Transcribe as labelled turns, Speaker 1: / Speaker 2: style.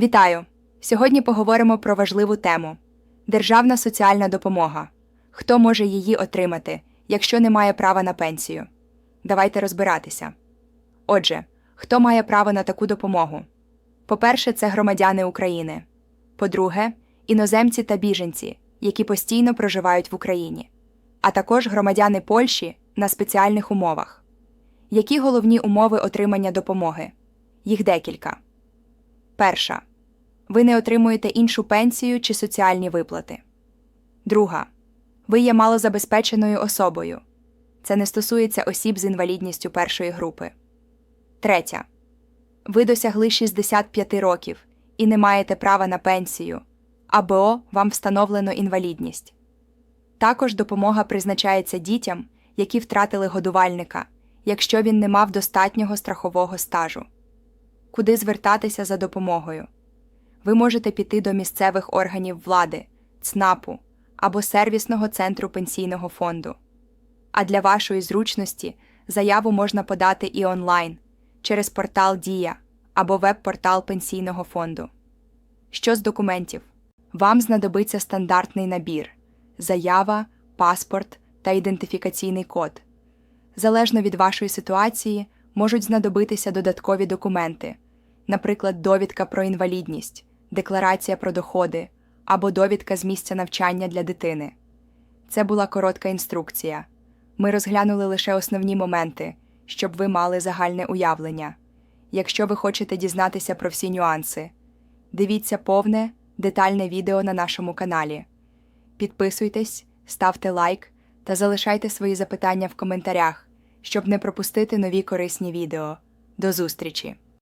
Speaker 1: Вітаю! Сьогодні поговоримо про важливу тему державна соціальна допомога. Хто може її отримати, якщо не має права на пенсію? Давайте розбиратися. Отже, хто має право на таку допомогу? По-перше, це громадяни України. По-друге, іноземці та біженці, які постійно проживають в Україні, а також громадяни Польщі на спеціальних умовах. Які головні умови отримання допомоги? Їх декілька. Перша. Ви не отримуєте іншу пенсію чи соціальні виплати. Друга. Ви є малозабезпеченою особою. Це не стосується осіб з інвалідністю першої групи. Третя. Ви досягли 65 років і не маєте права на пенсію або вам встановлено інвалідність. Також допомога призначається дітям, які втратили годувальника, якщо він не мав достатнього страхового стажу. Куди звертатися за допомогою? Ви можете піти до місцевих органів влади, ЦНАПу або сервісного центру пенсійного фонду. А для вашої зручності заяву можна подати і онлайн через портал Дія або веб-портал пенсійного фонду. Що з документів? Вам знадобиться стандартний набір заява, паспорт та ідентифікаційний код. Залежно від вашої ситуації, можуть знадобитися додаткові документи, наприклад, довідка про інвалідність, декларація про доходи або довідка з місця навчання для дитини. Це була коротка інструкція. Ми розглянули лише основні моменти, щоб ви мали загальне уявлення. Якщо ви хочете дізнатися про всі нюанси, дивіться повне, детальне відео на нашому каналі. Підписуйтесь, ставте лайк та залишайте свої запитання в коментарях, щоб не пропустити нові корисні відео. До зустрічі!